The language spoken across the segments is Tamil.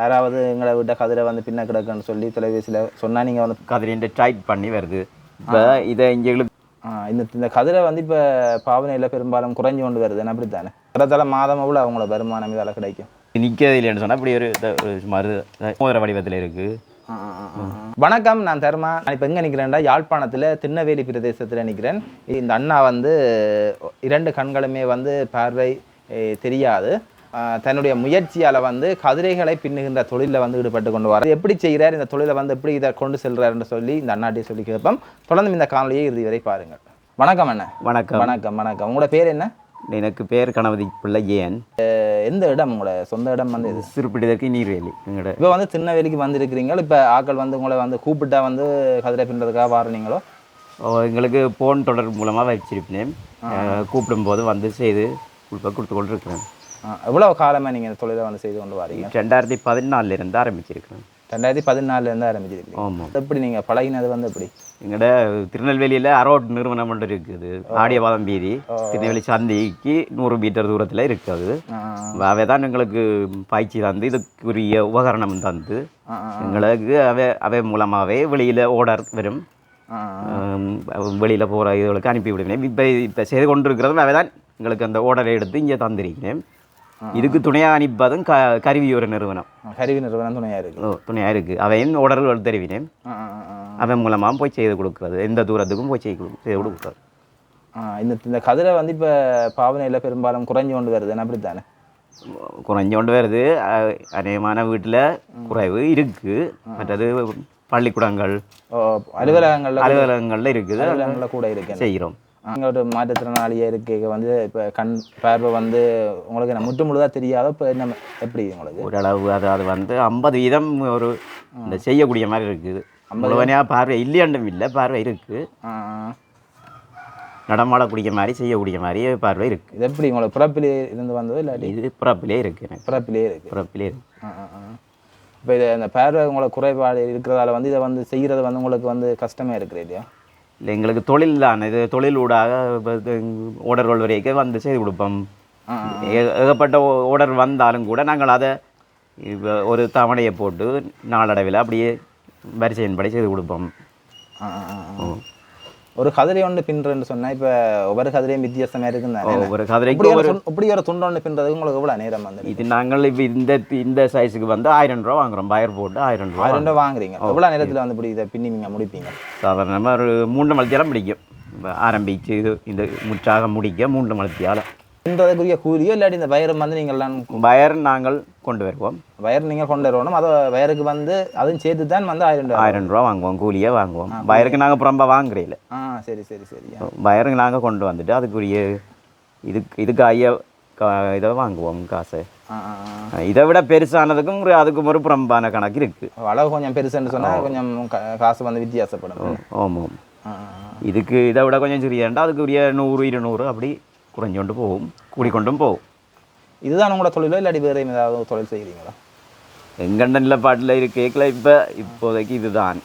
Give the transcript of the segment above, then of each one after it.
யாராவது எங்களை விட்ட கதிரை வந்து பின்ன கிடக்குன்னு சொல்லி தொலைபேசியில் சொன்னால் நீங்கள் வந்து கதிரின்ட்டு டைட் பண்ணி வருது. இப்போ இதை ஆ, இந்த இந்த கதிரை வந்து இப்போ பாவனையில் பெரும்பாலும் குறைஞ்சு கொண்டு வருது. என்ன அப்படித்தானே? கிட்டத்தட்ட மாதம் எவ்வளோ அவங்களோட வருமானம் இதால் கிடைக்கும்? நிற்கிறது இல்லைன்னு சொன்னால் இப்படி ஒரு சுமார் மோதிர வடிவத்தில் இருக்குது. வணக்கம் நான் தர்மா. நான் இப்போ எங்கே நிற்கிறேன்டா யாழ்ப்பாணத்தில் திருநெல்வேலி பிரதேசத்தில் நிற்கிறேன் இந்த அண்ணா வந்து இரண்டு கண்களுமே வந்து பார்வை தெரியாது. தன்னுடைய முயற்சியால் வந்து கதிரைகளை பின்னுகின்ற தொழிலில் வந்து ஈடுபட்டு கொண்டு வர எப்படி செய்கிறார் இந்த தொழிலை வந்து எப்படி இதை கொண்டு செல்கிறாருன்னு சொல்லி இந்த அண்ணாட்டியை சொல்லி கேட்போம். தொடர்ந்து இந்த காணொலியை இறுதி வரை பாருங்கள். வணக்கம் அண்ணா. வணக்கம். வணக்கம் வணக்கம். உங்களோட பேர் என்ன? எனக்கு பேர் கணபதி பிள்ளை ஏன்? எந்த இடம்? உங்களோட சொந்த இடம் வந்து இது சிறுப்பிடிதற்கு நீர்வேலி எங்களோட இப்போ வந்து திருநெல்வேலிக்கு வந்திருக்கிறீங்க இப்போ ஆட்கள் வந்து உங்களை வந்து கூப்பிட்டா வந்து கதிரை பின்றதுக்காக வாருனீங்களோ? ஓ, எங்களுக்கு ஃபோன் தொடர் மூலமாக வச்சிருப்பேன். கூப்பிடும்போது வந்து செய்து கொடுத்து கொண்டு இருக்கிறேன் எவ்வளோ காலமாக நீங்கள் இந்த தொழிலை வந்து செய்து கொண்டு வரீங்க? ரெண்டாயிரத்தி பதினாலில் இருந்து ஆரம்பிச்சிருக்கிறேன் ரெண்டாயிரத்தி பதினாலுலேருந்து ஆரம்பிச்சிருக்கீங்க. ஆமாம் எப்படி நீங்கள் பழகினது வந்து எப்படி? எங்களோட திருநெல்வேலியில் அரோட் நிறுவனம் ஒன்று இருக்குது. ஆடியவாதம் வீதி. திருநெல்வேலி சந்திக்கு நூறு மீட்டர் தூரத்தில் இருக்குது அவை தான் எங்களுக்கு பயிற்சி தந்து இதுக்குரிய உபகரணம் தந்து. எங்களுக்கு அவை அவை மூலமாகவே வெளியில் ஓடர் வரும். வெளியில் போகிற இதுகளுக்கு அனுப்பி விடுவேன் இப்போ இப்போ செய்து கொண்டு இருக்கிறதும் அவை தான் எங்களுக்கு அந்த ஓடரை எடுத்து இங்கே தந்திருக்கிறேன். இதுக்கு துணையாக அனுப்பதும் க கருவி ஒரு நிறுவனம் கருவி நிறுவனம் துணையாக இருக்கு. ஓ துணையாக இருக்குது அவையும் ஓடர்கள் தெரிவினேன். அவன் மூலமாக போய் செய்து கொடுக்குறது. எந்த தூரத்துக்கும் போய் செய்து கொடு- செய்து கொடுக்குறது இந்த இந்த கதிரை வந்து இப்போ பாவனையில் பெரும்பாலும் குறைஞ்சு கொண்டு வருது. என்ன அப்படித்தானே? குறைஞ்சு கொண்டு வருது. அநேகமான வீட்டில் குறைவு இருக்குது மற்றது பள்ளிக்கூடங்கள் ஓ, அலுவலகங்களில் அலுவலகங்களில் இருக்குது. அலுவலகங்களில் கூட இருக்கு. செய்கிறோம். அங்கே ஒரு மாற்றுத்திறனாளியாக இருக்க. வந்து இப்போ கண் பார்வை வந்து உங்களுக்கு என்ன முற்று முழுதாக தெரியாதோ இப்போ என்ன எப்படி உங்களுக்கு? ஓரளவு அது அது வந்து ஐம்பது வீதம் ஒரு இந்த செய்யக்கூடிய மாதிரி இருக்குது. முழுவனையாக பார்வை இல்லையாண்டும் இல்லை பார்வை இருக்குது. நடமாடக்கூடிய மாதிரி செய்யக்கூடிய மாதிரி பார்வை இருக்குது இது எப்படி உங்களுக்கு பிறப்பிலே இருந்து வந்ததோ இல்லாட்டி? இது பிறப்பிலே இருக்குது எனக்கு. பிறப்பிலே இருக்கு. பிறப்பிலே இருக்கு. இப்போ இது அந்த பார்வை உங்களுக்கு குறைபாடு இருக்கிறதால வந்து இதை வந்து செய்கிறது வந்து உங்களுக்கு வந்து கஷ்டமே இருக்குது இல்லையா? இல்லை எங்களுக்கு தொழில் தான். இது தொழில் ஊடாக ஓடர்கள் வரைக்கும் வந்து செய்து கொடுப்போம். ஏகப்பட்ட ஓடர் வந்தாலும் கூட நாங்கள் அதை ஒரு தவணையை போட்டு நாளடைவில் அப்படியே வரிசையின்படி செய்து கொடுப்போம். ஒரு கதிரை ஒன்று பின்னுறேன்னு சொன்னால் இப்போ ஒவ்வொரு கதிரையும் வித்தியாசமாக இருக்குன்னு ஒரு கதிரைக்கு ஒரு இப்படி ஒரு துண்டு ஒன்று பின்னுறதுக்கு உங்களுக்கு எவ்வளோ நேரம் வந்து இது நாங்கள் இப்போ இந்த இந்த சைஸுக்கு வந்து ஆயிரம் ரூபா வாங்குறோம். பயர் போட்டு ஆயிரம் ரூபா ஆயிரம் ரூபாய் வாங்குறீங்க. எவ்வளோ நேரத்தில் வந்து இப்படி இதை பின்னி நீங்கள் முடிப்பீங்க? சாதாரணமாக ஒரு மூன்று மலத்தியாலம் பிடிக்கும் ஆரம்பிச்சு இது இந்த முற்றாக முடிக்க மூன்று மலத்தியாலம் பின்றதுக்குரிய கூலியோ இல்லாட்டி இந்த வயரும் வந்து நீங்கள் எல்லாம் பயர் நாங்கள் கொண்டு வருவோம். வயர் நீங்கள் கொண்டு வரணும் அதை வயருக்கு வந்து அதுவும் சேர்த்து தான் வந்து ஆயிரம் ரூபாய் ஆயிரம் ரூபா வாங்குவோம் கூலியே வாங்குவோம். பயருக்கு நாங்கள் புறம்பா வாங்குறீங்கள ஆ சரி சரி சரி. பயருக்கு நாங்கள் கொண்டு வந்துட்டு அதுக்குரிய இதுக்கு இதுக்கு ஐயா இதை வாங்குவோம் காசு. இதை விட பெருசானதுக்கும் அதுக்கும் ஒரு புறம்பான கணக்கு இருக்குது அளவு கொஞ்சம் பெருசுன்னு சொன்னால் கொஞ்சம் காசு வந்து வித்தியாசப்படும். ஆமாம். இதுக்கு இதை விட கொஞ்சம் சிறியண்டா அதுக்குரிய நூறு இருநூறு அப்படி குறைஞ்சோண்டு போகும் கூடிக்கொண்டும் போகும் இதுதான் உங்களோட தொழிலோ இல்லாட்டி வேறு ஏதாவது தொழில் செய்கிறீங்களா எங்கண்ட நிலப்பாட்டில் இருக்கேக்கில் இப்போ இப்போதைக்கு இதுதான்.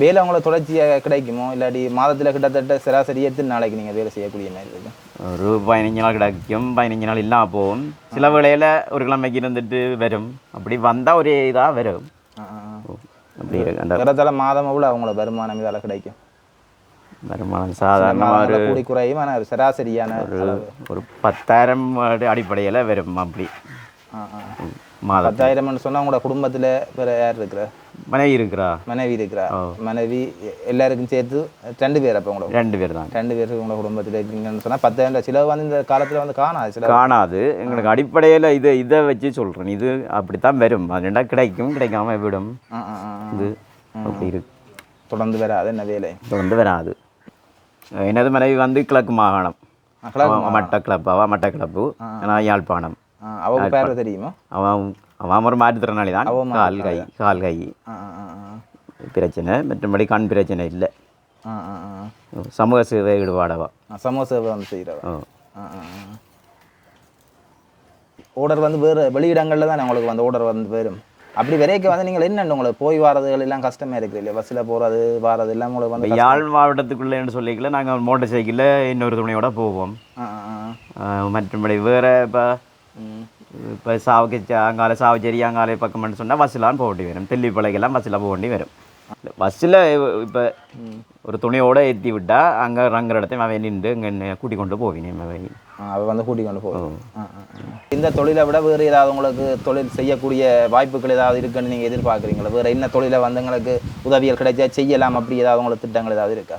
வேலை உங்களுக்கு தொடர்ச்சியாக கிடைக்குமோ இல்லாட்டி மாதத்தில் கிட்டத்தட்ட சராசரி எத்தனை நாளைக்கு நீங்கள் வேலை செய்யக்கூடிய மாதிரி இருக்கு ஒரு பதினஞ்சு நாள் கிடைக்கும் பதினஞ்சு நாள் இல்லாமல் போகும் சில வேளையில் ஒரு கிழமைக்கு இருந்துட்டு வரும் அப்படி வந்தால் ஒரே இதாக வரும். அப்படி இருக்கு. மாதம் எவ்வளோ அவங்களோட வருமானம் இதால் கிடைக்கும் வருமானம் சாதாரணமாக ஒரு குறையும் ஆனால் ஒரு சராசரியான அளவு. ஒரு பத்தாயிரம் அடிப்படையில் வரும் அப்படி. மாதம் பத்தாயிரம்னு சொன்னால் உங்களோட குடும்பத்தில் வேறு யார் இருக்கிறா? மனைவி இருக்கிறா? மனைவி இருக்கிறா. மனைவி எல்லாருக்கும் சேர்த்து ரெண்டு பேர் அப்போ உங்களோட ரெண்டு பேர் தான். ரெண்டு பேருக்கு உங்களோட குடும்பத்தில் இருக்கீங்கன்னு சொன்னால் பத்தாயிரம் சிலவு வந்து இந்த காலத்தில் வந்து காணாது சில காணாது. எங்களுக்கு அடிப்படையில் இதை இதை வச்சு சொல்கிறேன் இது அப்படித்தான் வரும். அது ரெண்டா கிடைக்கும் கிடைக்காம விடும். இது அப்படி இருக்கு. தொடர்ந்து வராது என்ன வேலை? தொடர்ந்து வராது. எனது மனைவி வந்து கிழக்கு மாகாணம். ஆ, கிழக்கு அவன் அவன் மட்டக்கிளப்பு நான் யாழ்ப்பாணம். அவங்க பேர் தெரியுமா? அவன் அவன் ஒரு மாற்றுத்திறனாளி தான். கால் கை கால் கை. பிரச்சனை மற்றபடி கண் பிரச்சனை இல்லை. சமூக சேவை ஈடுபாடவா ஆ சமோசா வந்து செய்கிறவ ஓ ஆ ஆ ஓர்டர் வந்து வேறு வெளியிடங்களில் தான் உங்களுக்கு வந்து ஓர்டர் வந்து வரும் அப்படி வரைக்கும் வந்து நீங்கள் என்னென்ன உங்களுக்கு போய் வரதுகள் எல்லாம் கஷ்டமாக இருக்குது இல்லையா? பஸ்ஸில் போகிறது வாரது எல்லாம் உங்களுக்கு வந்து யாழ் மாவட்டத்துக்குள்ளேன்னு சொல்லிக்கல நாங்கள் மோட்டர் சைக்கிளில் இன்னொரு துணையோட போவோம். மற்றபடி வேறு இப்போ இப்போ சாவுக்கு அங்கால சாவச்சேரி அங்கால பக்கம்னு சொன்னால் பஸ்ஸிலாம் போக வேண்டி வரும் தெல்லிப்பளைக்கெல்லாம் பஸ்ஸில் போக வேண்டி வரும். பஸ்ஸில் இப்போ ஒரு துணியோட ஏற்றி விட்டா அங்கே ரங்குற இடத்தையும் அவன் நின்று இங்கே கூட்டி கொண்டு போவினே அவன் அவ வந்து கூட்டிக் கொண்டு போகும் இந்த தொழிலை விட வேறு ஏதாவது உங்களுக்கு தொழில் செய்யக்கூடிய வாய்ப்புகள் ஏதாவது இருக்குன்னு நீங்கள் எதிர்பார்க்குறீங்களா? வேறு என்ன தொழிலை வந்து உங்களுக்கு உதவிகள் கிடைச்சா செய்யலாம் அப்படி ஏதாவது உங்களுக்கு திட்டங்கள் ஏதாவது இருக்கா?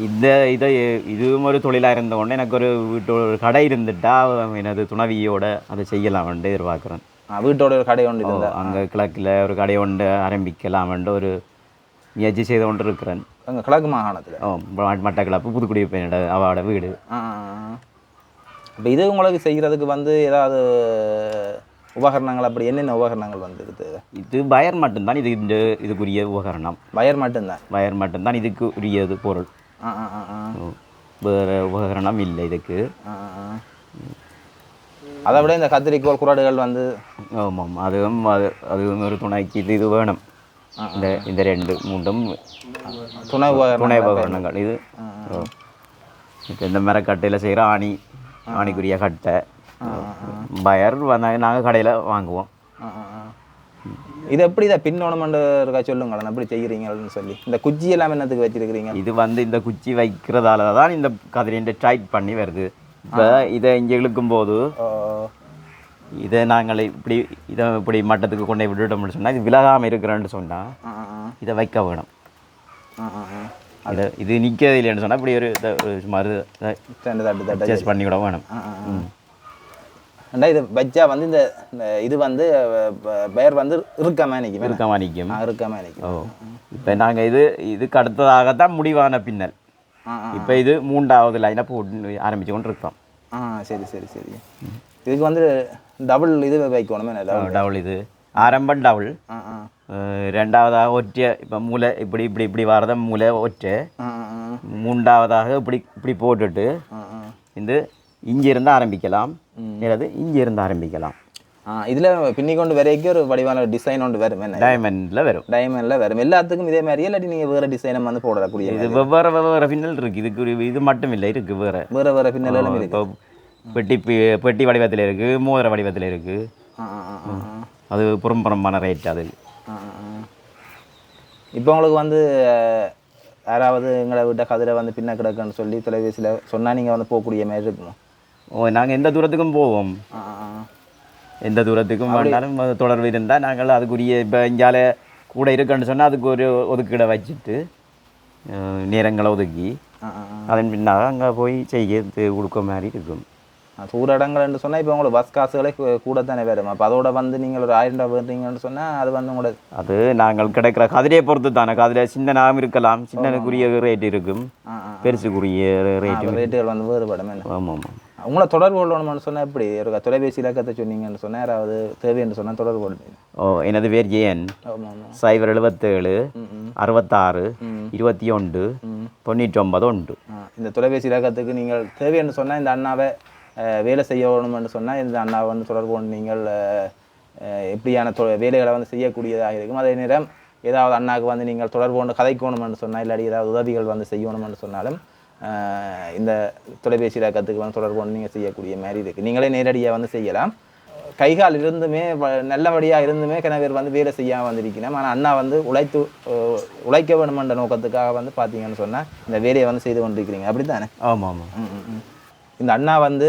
இந்த இதை இதுவும் ஒரு தொழிலாக இருந்த உடனே எனக்கு ஒரு வீட்டு ஒரு கடை இருந்துட்டா எனது துணவியோட அதை செய்யலாம்னு எதிர்பார்க்குறேன். ஆ, வீட்டோட ஒரு கடை ஒன்று இருந்தா அங்கே கிழக்கில் ஒரு கடை ஒன்று ஆரம்பிக்கலாம்னு ஒரு முயற்சி செய்து கொண்டு இருக்கிறேன் அங்கே கிழக்கு மாகாணத்தில் ஓ, ம- மட்டக்களப்பு புதுக்குடி பையனோட அவளோட வீடு இப்போ இது உங்களுக்கு செய்கிறதுக்கு வந்து ஏதாவது உபகரணங்கள் அப்படி என்னென்ன உபகரணங்கள் வந்து இருக்குது இது வயர் மட்டும்தான் இது இந்த இதுக்குரிய உபகரணம் வயர் மட்டும்தான் வயர் மட்டும்தான் இதுக்கு உரியது பொருள் வேறு உபகரணம் இல்லை இதுக்கு. அதை விட இந்த கத்திரிக்கோள் குரடுகள் வந்து ஆமாம். அதுவும் அது அதுவும் ஒரு துணைக்கு இது இது வேணும். இந்த இந்த ரெண்டு மூன்றும் துணை துணை உபகரணங்கள். இது இப்போ இந்த மரக்கட்டையில் செய்கிற ஆணி ஆணிக்குரிய கட்டை. பயர் வந்தாங்க நாங்கள் கடையில் வாங்குவோம். இது எப்படி இதை பின்னோணுமெண்டு இருக்கா? சொல்லுங்களேன் எப்படி செய்கிறீங்கன்னு சொல்லி. இந்த குச்சி எல்லாம் என்னத்துக்கு வச்சிருக்கிறீங்க? இது வந்து இந்த குச்சி வைக்கிறதால தான் இந்த கதிரின்ற டைட் பண்ணி வருது. இப்போ இதை இங்கே இழுக்கும்போது இதை நாங்கள் இப்படி இதை இப்படி மட்டத்துக்கு கொண்டு போய் விட்டுட்டோம்னு சொன்னால் இது விலகாமல் இருக்கிறேன்னு சொன்னால். இதை வைக்க வேணும். ஆ. இது நிற்கிறது இல்லைன்னு சொன்னால் இப்படி ஒரு தட்டு அட்ஜஸ்ட் பண்ணி கூட வேணும். இது வச்சா வந்து இந்த இது வந்து பெயர் வந்து இருக்காம நிற்கும் இருக்காம நிற்கும். இருக்காம நிற்கும். இப்போ நாங்கள் இது இதுக்கு அடுத்ததாகத்தான் முடிவான பின்னல். இப்போ இது மூன்றாவது லைனை போட்டு ஆரம்பிச்சு கொண்டு இருக்கோம் ஆ சரி சரி சரி இதுக்கு வந்து டபுள் இது வைக்கணுமே டபுள் இது ஆரம்பம் ஆ ரெண்டாவதாக ஒற்றை இப்போ மூளை இப்படி இப்படி இப்படி வரத மூளை ஒற்றை மூன்றாவதாக இப்படி இப்படி போட்டுட்டு இந்த இஞ்சி இருந்து ஆரம்பிக்கலாம் அல்லது இஞ்சி இருந்து ஆரம்பிக்கலாம் இதில் பின்னி கொண்டு வரைக்கும் ஒரு வடிவான டிசைன் ஒன்று வரும். என்ன? டைமண்டில் வரும். டைமண்டில் வரும். எல்லாத்துக்கும் இதே மாதிரியே இல்லாட்டி நீங்கள் வேறு டிசைனை வந்து போடக்கூடிய இது வெவ்வேறு வெவ்வேறு பின்னல் இருக்குது இதுக்கு இது மட்டும் இல்லை இருக்குது வேறு. வேறு வேறு இருக்கு. இப்போ பெட்டி பெட்டி வடிவத்தில் இருக்குது மோதிர வடிவத்தில் இருக்குது அது புறம்புறமான ரேட் அது. இப்போ உங்களுக்கு வந்து யாராவது எங்களை விட்ட கதிரை வந்து பின்ன கிடக்குன்னு சொல்லி தொலைபேசியில் சொன்னால் நீங்கள் வந்து போகக்கூடிய மாதிரி இருக்குமா? ஓ நாங்கள் எந்த தூரத்துக்கும் போவோம். எந்த தூரத்துக்கும் வேணாலும் தொடர்பு இருந்தால் நாங்கள் அதுக்குரிய இப்போ இங்கால கூட இருக்குன்னு சொன்னால் அதுக்கு ஒரு ஒதுக்கீடை வச்சுட்டு நேரங்களை ஒதுக்கி. அதன் பின்னாக அங்கே போய் செய்ய கொடுக்க மாதிரி இருக்கும். தூர இடங்கள்னு சொன்னால் இப்போ உங்களுக்கு பஸ் காசுகளே கூட தானே வரும். அப்போ அதோட வந்து நீங்கள் ஒரு ஆயிரம் ரூபாய் வேணுறீங்கன்னு சொன்னால் அது வந்து உங்களோட அது நாங்கள் கிடைக்கிற கதிரையை பொறுத்து தானே. கதிரை சின்னனாகவும் இருக்கலாம். சின்னனுக்குரிய ரேட் இருக்கும். பெருசுக்குரிய ரேட்டும் ரேட்டுகள் வந்து வேறுபடும் ஆமாம் ஆமாம். உங்களை தொடர்பு கொள்ளணும்னு சொன்னால் எப்படி? ஒரு தொலைபேசி இலக்கத்தை சொன்னீங்கன்னு சொன்னால் யாராவது தேவைன்னு சொன்னால் தொடர்பு கொள்வீங்க ஓ எனது பேர் ஆமாம் சைபர் எழுபத்தேழு அறுபத்தாறு. இருபத்தி ஒன்று தொண்ணூற்றி ஒன்பது உண்டு ஆ, இந்த தொலைபேசி இலக்கத்துக்கு நீங்கள் தேவைன்னு சொன்னால் இந்த அண்ணாவை வேலை செய்யணும்னு சொன்னால் இந்த அண்ணாவை வந்து தொடர்பு கொண்டு நீங்கள் எப்படியான தொ வேலைகளை வந்து செய்யக்கூடியதாக இருக்கும். அதே நேரம் ஏதாவது அண்ணாவுக்கு வந்து நீங்கள் தொடர்பு கொண்டு கதைக்கணும்னு சொன்னால் இல்லாட்டி ஏதாவது உதவிகள் வந்து செய்யணும்னு சொன்னாலும் இந்த தொலைபேசி இலக்கத்துக்கு வந்து தொடர்பு நீங்கள் செய்யக்கூடிய மாதிரி இருக்குது நீங்களே நேரடியாக வந்து செய்யலாம். கைகால் இருந்துமே நல்லபடியாக இருந்துமே கிணவர் வந்து வேலை செய்யாமல் வந்திருக்கணும் ஆனால் அண்ணா வந்து உழைத்து உழைக்க வேணுமென்ற நோக்கத்துக்காக வந்து பார்த்தீங்கன்னு சொன்னால் இந்த வேலையை வந்து செய்து கொண்டிருக்கிறீங்க. அப்படி தானே ஆமாம். ஆமாம். இந்த அண்ணா வந்து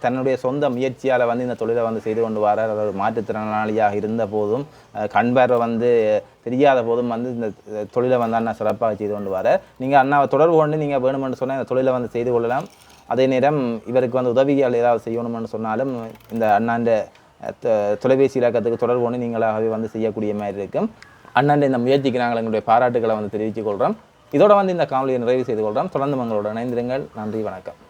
தன்னுடைய சொந்த முயற்சியால் வந்து இந்த தொழிலை வந்து செய்து கொண்டு வரார். அவர் ஒரு மாற்றுத்திறனாளியாக இருந்த போதும் கண்பார்வை வந்து தெரியாத போதும் வந்து இந்த தொழிலை வந்து அண்ணா சிறப்பாக செய்து கொண்டு வரார். நீங்கள் அண்ணாவை தொடர்பு கொண்டு நீங்கள் வேணுமென்று சொன்னால் இந்த தொழிலை வந்து செய்து கொள்ளலாம். அதே நேரம் இவருக்கு வந்து உதவிகள் ஏதாவது செய்யணும்னு சொன்னாலும் இந்த அண்ணாண்ட தொ- தொலைபேசி இலக்கத்துக்கு தொடர்பு கொண்டு நீங்களாகவே வந்து செய்யக்கூடிய மாதிரி இருக்கும். அண்ணாண்ட இந்த முயற்சிக்கு நாங்கள் எங்களுடைய பாராட்டுகளை வந்து தெரிவித்துக் கொள்கிறோம் இதோட வந்து இந்த காணொலியை நிறைவு செய்து கொள்கிறோம் தொடர்ந்து உங்களோட இணைந்திருங்கள். நன்றி வணக்கம்.